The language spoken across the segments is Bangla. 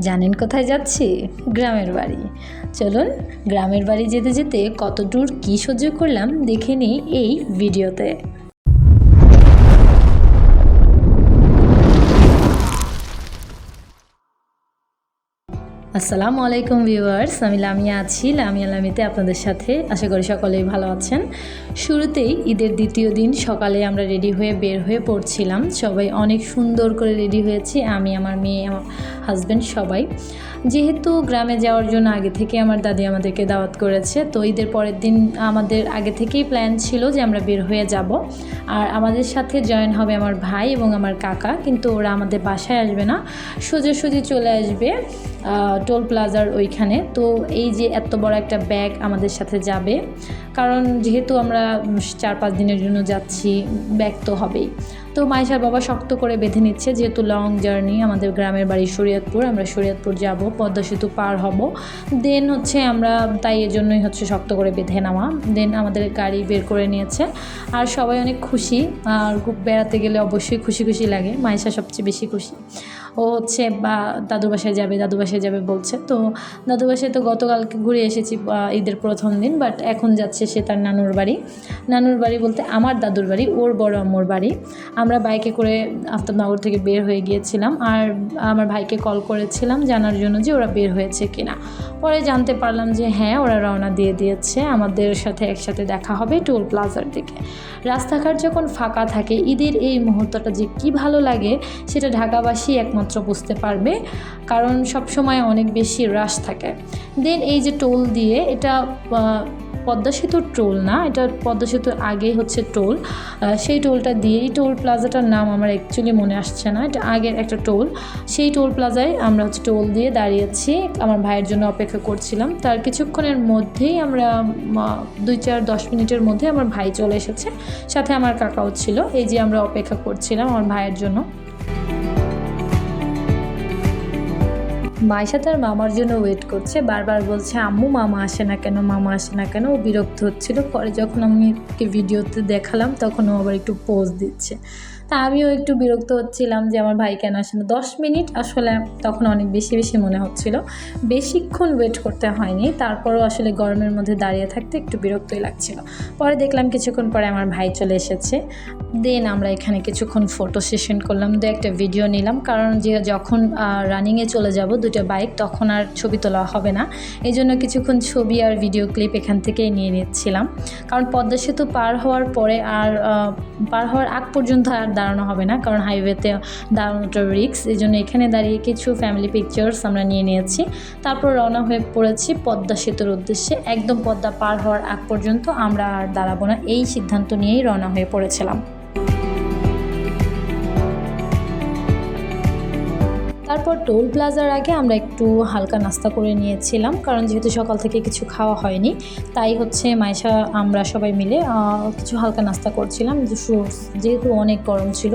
জানেন কোথায় যাচ্ছি? গ্রামের বাড়ি। চলুন, গ্রামের বাড়ি যেতে যেতে কত দূর কী সহ্য করলাম দেখে নিই এই ভিডিওতে। আসসালামু আলাইকুম ভিউয়ার্স, আমি লামিয়া আছি। লামিয়া লামিতে আপনাদের সাথে আশা করি সকলেই ভালো আছেন। শুরুতেই ঈদের দ্বিতীয় দিন, সকালে আমরা রেডি হয়ে বের হয়ে পড়ছিলাম। সবাই অনেক সুন্দর করে রেডি হয়েছি, আমি, আমার মেয়ে, আমার হাজব্যান্ড সবাই। যেহেতু গ্রামে যাওয়ার জন্য আগে থেকে আমার দাদি আমাদেরকে দাওয়াত করেছে, তো ঈদের পরের দিন আমাদের আগে থেকেই প্ল্যান ছিল যে আমরা বের হয়ে যাব। আর আমাদের সাথে জয়েন হবে আমার ভাই এবং আমার কাকা, কিন্তু ওরা আমাদের বাসায় আসবে না। সোজাসুজি চলে আসবে টোল প্লাজার ওইখানে। তো এই যে এত বড় একটা ব্যাগ আমাদের সাথে যাবে, কারণ যেহেতু আমরা চার পাঁচ দিনের জন্য যাচ্ছি ব্যাগ তো হবেই। তো মাইশার বাবা শক্ত করে বেঁধে নিচ্ছে, যেহেতু লং জার্নি আমাদের গ্রামের বাড়ি শরীয়তপুর, আমরা শরীয়তপুর যাব, পদ্মা সেতু পার হব। দেন হচ্ছে আমরা, তাই এর জন্যই হচ্ছে শক্ত করে বেঁধে নেওয়া। দেন আমাদের গাড়ি বের করে নিয়েছে, আর সবাই অনেক খুশি। আর বেড়াতে গেলে অবশ্যই খুশি খুশি লাগে মাইশা সবচেয়ে বেশি খুশি। ও হচ্ছে, বা দাদু বাসায় যাবে, দাদু বাসায় যাবে বলছে। তো দাদু বাসায় তো গতকালকে ঘুরে এসেছি ঈদের প্রথম দিন বাট এখন যাচ্ছে সে তার নানুর বাড়ি। নানুর বাড়ি বলতে আমার দাদুর বাড়ি, ওর বড় আম্মুর বাড়ি। আমরা বাইকে করে আফতাবনগর থেকে বের হয়ে গিয়েছিলাম, আর আমার ভাইকে কল করেছিলাম, জানার জন্য যে ওরা বের হয়েছে কিনা। পরে জানতে পারলাম যে হ্যাঁ ওরা রওনা দিয়ে দিয়েছে, আমাদের সাথে একসাথে দেখা হবে টোল প্লাজার দিকে। রাস্তাঘাট যখন ফাঁকা থাকে, ঈদের এই মুহূর্তটা যে কি ভালো লাগে, সেটা ঢাকাবাসী একমাত্র বুঝতে পারবে, কারণ সবসময় অনেক বেশি রাশ থাকে। দেন এই যে টোল দিয়ে, এটা পদ্মা সেতুর টোল না, এটা পদ্মা সেতুর আগেই হচ্ছে টোল সেই টোলটা দিয়ে, এই টোল প্লাজাটার নাম আমার অ্যাকচুয়ালি মনে আসছে না, এটা আগের একটা টোল সেই টোল প্লাজায় আমরা হচ্ছে টোল দিয়ে দাঁড়িয়েছি, আমার ভাইয়ের জন্য অপেক্ষা করছিলাম। তার কিছুক্ষণের মধ্যেই আমরা দুই চার দশ মিনিটের মধ্যে আমার ভাই চলে এসেছে, সাথে আমার কাকাও ছিল, এই যে আমরা অপেক্ষা করছিলাম আমার ভাইয়ের জন্য। মায়ের তার মামার জন্য ওয়েট করছে। বারবার বলছে, আম্মু, মামা আসে না কেন? মামা আসে না কেন? ও বিরক্ত হচ্ছিল। পরে যখন আমি ভিডিওতে দেখালাম, তখন ও আবার একটু পোজ দিচ্ছে। তা আমিও একটু বিরক্ত হচ্ছিলাম যে আমার ভাই কেন আসে না। দশ মিনিট আসলে তখন অনেক বেশি বেশি মনে হচ্ছিল। বেশিক্ষণ ওয়েট করতে হয়নি। তারপরও আসলে গরমের মধ্যে দাঁড়িয়ে থাকতে একটু বিরক্তই লাগছিল। পরে দেখলাম কিছুক্ষণ পরে আমার ভাই চলে এসেছে। দেন আমরা এখানে কিছুক্ষণ ফটো সেশন করলাম। দু একটা ভিডিও নিলাম। কারণ যে যখন রানিংয়ে চলে যাব দুটো বাইক তখন আর ছবি তোলা হবে না। এই জন্য কিছুক্ষণ ছবি আর ভিডিও ক্লিপ এখান থেকেই নিয়ে নিচ্ছিলাম। কারণ পদ্মা সেতু পার হওয়ার পরে আর পার হওয়ার আগ পর্যন্ত আর দাঁড়ানো হবে না, কারণ হাইওয়েতে দাঁড়ানোটা রিক্স এই জন্য এখানে দাঁড়িয়ে কিছু ফ্যামিলি পিকচার্স আমরা নিয়ে নিয়েছি। তারপর রওনা হয়ে পড়েছি পদ্মা সেতুর উদ্দেশ্যে। একদম পদ্মা পার হওয়ার আগ পর্যন্ত আমরা আর দাঁড়াবো না। এই সিদ্ধান্ত নিয়েই রওনা হয়ে পড়েছিলাম। তারপর টোল প্লাজার আগে আমরা একটু হালকা নাস্তা করে নিয়েছিলাম, কারণ যেহেতু সকাল থেকে কিছু খাওয়া হয়নি, তাই হচ্ছে মাইশা আমরা সবাই মিলে কিছু হালকা নাস্তা করছিলাম। ফ্রুটস যেহেতু অনেক গরম ছিল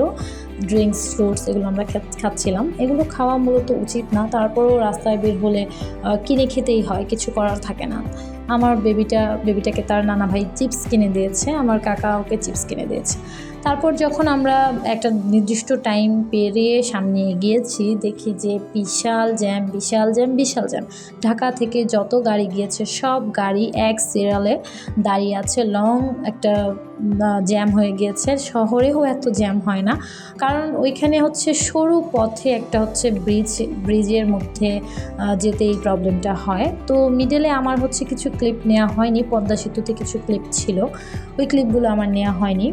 ড্রিঙ্কস ফ্রুটস এগুলো আমরা খাচ্ছিলাম। এগুলো খাওয়া মূলত উচিত না, তারপরেও রাস্তায় বের হলে কিনে খেতেই হয়, কিছু করার থাকে না। আমার বেবিটা বেবিটাকে তার নানা ভাই চিপস কিনে দিয়েছে, আমার কাকা ওকে চিপস কিনে দিয়েছে। তারপর যখন আমরা একটা নির্দিষ্ট টাইম পেরিয়ে সামনে এগিয়েছি, দেখি যে বিশাল জ্যাম বিশাল জ্যাম বিশাল জ্যাম ঢাকা থেকে যত গাড়ি গিয়েছে, সব গাড়ি এক সিরিয়ালে দাঁড়িয়ে আছে। লং একটা জ্যাম হয়ে গিয়েছে। শহরেও এত জ্যাম হয় না। কারণ ওইখানে হচ্ছে সরু পথে একটা হচ্ছে ব্রিজ ব্রিজের মধ্যে যেতে এই প্রবলেমটা হয়। তো মিডলে আমার হচ্ছে কিছু ক্লিপ নেওয়া হয়নি। পদ্মা সেতুতে কিছু ক্লিপ ছিল। ওই ক্লিপগুলো আমার নেওয়া হয়নি।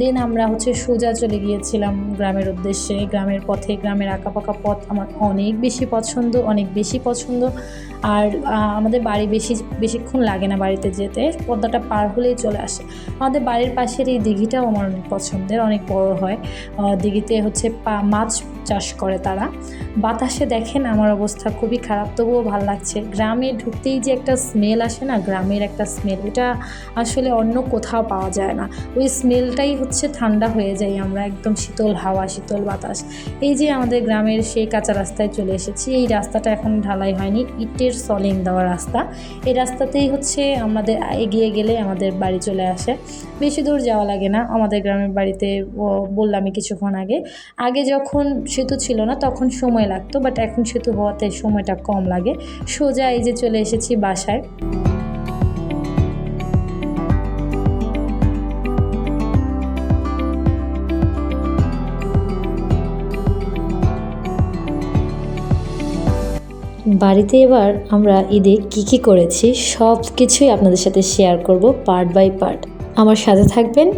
দেন আমরা হচ্ছে সোজা চলে গিয়েছিলাম গ্রামের উদ্দেশ্যে। গ্রামের পথে গ্রামের আঁকাপাকা পথ আমার অনেক বেশি পছন্দ, অনেক বেশি পছন্দ। আর আমাদের বাড়ি বেশি, বেশিক্ষণ লাগে না বাড়িতে যেতে। পদ্মাটা পার হলেই চলে আসে। আমাদের বাড়ির পাশের এই দিঘিটাও আমার অনেক পছন্দের, অনেক বড় হয়। দিঘিতে হচ্ছে মাছ চাষ করে তারা। বাতাসে দেখেন আমার অবস্থা খুবই খারাপ, তবুও ভালো লাগছে। গ্রামে ঢুকতেই যে একটা স্মেল আসে না, গ্রামের একটা স্মেল এটা আসলে অন্য কোথাও পাওয়া যায় না। ওই স্মেলটাই হচ্ছে ঠান্ডা হয়ে যায় আমরা, একদম শীতল হাওয়া, শীতল বাতাস। এই যে আমাদের গ্রামের সেই কাঁচা রাস্তায় চলে এসেছি, এই রাস্তাটা এখন ঢালাই হয়নি, ইটের সলিং দেওয়া রাস্তা। এই রাস্তাতেই হচ্ছে আমাদের এগিয়ে গেলে আমাদের বাড়ি চলে আসে। বেশি দূর যাওয়া লাগে না, আমাদের গ্রামের বাড়িতে বললামই কিছুক্ষণ আগে। আগে যখন সেতু ছিল না, তখন সময় লাগতো বাট এখন সেতু হওয়াতে সময়টা কম লাগে। সোজা এই যে চলে এসেছি বাসায়। বাড়িতে এবার আমরা ঈদে কী কী করেছি, সব কিছুই আপনাদের সাথে শেয়ার করব পার্ট বাই পার্ট আমার সাথে থাকবেন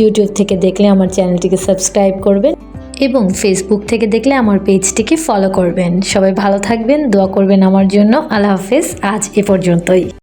ইউটিউব থেকে দেখলে আমার চ্যানেলটিকে সাবস্ক্রাইব করবেন। এবং ফেসবুক থেকে দেখলে আমার পেজটিকে ফলো করবেন। সবাই ভালো থাকবেন, দোয়া করবেন আমার জন্য। আল্লাহ হাফেজ। আজ এ পর্যন্তই।